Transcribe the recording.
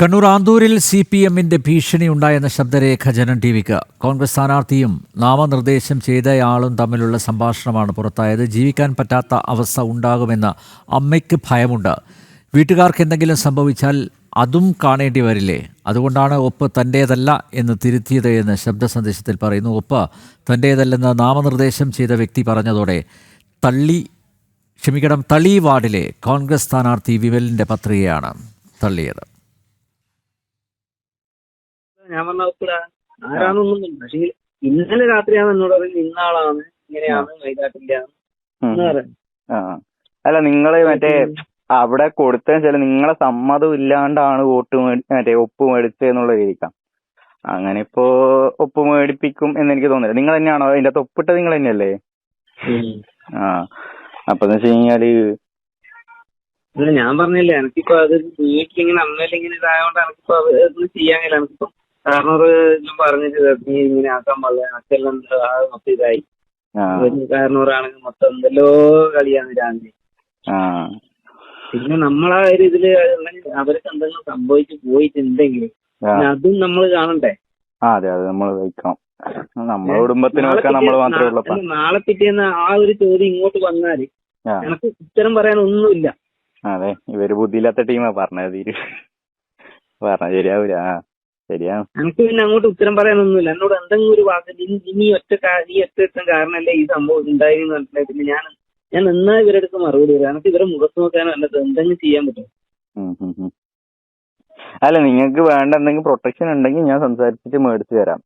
Kannur ആന്തൂരിൽ C P എമ്മിന്റെ ഭീഷണി ഉണ്ടായെന്ന ശബ്ദരേഖ ജനം ടി വിക്ക്. കോൺഗ്രസ് സ്ഥാനാർത്ഥിയും നാമനിർദ്ദേശം ചെയ്തയാളും തമ്മിലുള്ള സംഭാഷണമാണ് പുറത്തായത്. ജീവിക്കാൻ പറ്റാത്ത അവസ്ഥ ഉണ്ടാകുമെന്ന അമ്മയ്ക്ക് ഭയമുണ്ട്. വീട്ടുകാർക്ക് എന്തെങ്കിലും സംഭവിച്ചാൽ അതും കാണേണ്ടി വരില്ലേ? അതുകൊണ്ടാണ് ഒപ്പ് തന്റേതല്ല എന്ന് തിരുത്തിയത് എന്ന് ശബ്ദ സന്ദേശത്തിൽ പറയുന്നു. ഒപ്പ് തന്റേതല്ലെന്ന് നാമനിർദ്ദേശം ചെയ്ത വ്യക്തി പറഞ്ഞതോടെ തള്ളി ക്ഷമിക്കണം തളി വാർഡിലെ കോൺഗ്രസ് സ്ഥാനാർത്ഥി വിമലിന്റെ പത്രികയാണ് തള്ളിയത്. ഞാൻ പറഞ്ഞ ഉപ്പിട ആരാന്നൊന്നും പക്ഷെ ഇന്നലെ രാത്രിയാണ് എന്നോട് പറയുന്നത് ഇന്നാളാണ് ഇങ്ങനെയാണ് വൈകാട്ടില്ല എന്ന്. അല്ല നിങ്ങൾ മറ്റേ അവിടെ കൊടുത്തതെന്ന് വെച്ചാൽ നിങ്ങളെ സമ്മതം ഇല്ലാണ്ടാണ് വോട്ട് മേടി മറ്റേ ഒപ്പ് മേടിച്ചതെന്നുള്ള രീതിക്കാം. അങ്ങനെ ഇപ്പോ ഒപ്പ് മേടിപ്പിക്കും എന്ന് എനിക്ക് തോന്നുന്നില്ല. നിങ്ങൾ തന്നെയാണോ? അതിന്റെ അകത്ത് ഒപ്പിട്ടത് നിങ്ങൾ തന്നെയല്ലേ? ആ. അപ്പൊ എന്ന് വെച്ച് കഴിഞ്ഞാൽ ഞാൻ പറഞ്ഞില്ലേ എനിക്കിപ്പോ അത് വീട്ടിലിങ്ങനെ അമ്മയിലിങ്ങനെ ഇതായതുകൊണ്ട് എനിക്കിപ്പോ ചെയ്യാൻ കഴിയില്ല. എനിക്കിപ്പോ കാരണം ഒരു ഞാൻ പറഞ്ഞിട്ട് നീ ഇങ്ങനെ ആക്കാൻ പാടില്ല. അച്ഛനെല്ലാം ആ മൊത്തം ഇതായി. കാരണവരാണെങ്കിൽ മൊത്തം എന്തെല്ലോ കളിയാണ് രാവിലെ. ആ. പിന്നെ നമ്മളാ ഒരു ഇതിൽ അവർക്ക് എന്തെങ്കിലും സംഭവിച്ചു പോയിട്ടുണ്ടെങ്കിൽ അതും നമ്മൾ കാണണ്ടേ? അതെ അതെ നമ്മൾ വഹിക്കണം നമ്മളെ കുടുംബത്തിനൊക്കെ നമ്മൾ മാത്രമേ ഉള്ളൂ. നാളെ- പിറ്റേന്ന് ആ ഒരു ചോദ്യം ഇങ്ങോട്ട് വന്നാൽ എനിക്ക് ഉത്തരം പറയാൻ ഒന്നുമില്ല അതെ ഇവർ ബുദ്ധിയില്ലാത്ത ടീമാ പറഞ്ഞത് പറഞ്ഞ ശരിയാവൂല. ആ ശരിയാണ് എനിക്ക് പിന്നെ അങ്ങോട്ട് ഉത്തരം പറയാനൊന്നുമില്ല. എന്നോട് എന്തെങ്കിലും ഒരു വാക്ക് ഇനി നീ ഒറ്റ നീ ഒറ്റ ഒരുത്തൻ കാരണല്ലേ ഈ സംഭവം ഉണ്ടായി എന്ന് പറഞ്ഞിട്ടുണ്ടെങ്കിൽ പിന്നെ ഞാൻ ഞാൻ എന്നാ ഇവരുടെ അടുത്ത് മറുപടി വരും എനിക്ക് ഇവരെ മുഖത്ത് നോക്കാനോ അല്ലത് എന്തെങ്കിലും ചെയ്യാൻ പറ്റും. അല്ല നിങ്ങൾക്ക് വേണ്ട എന്തെങ്കിലും പ്രൊട്ടക്ഷൻ ഉണ്ടെങ്കിൽ ഞാൻ സംസാരിച്ചിട്ട് മേടിച്ചു തരാം.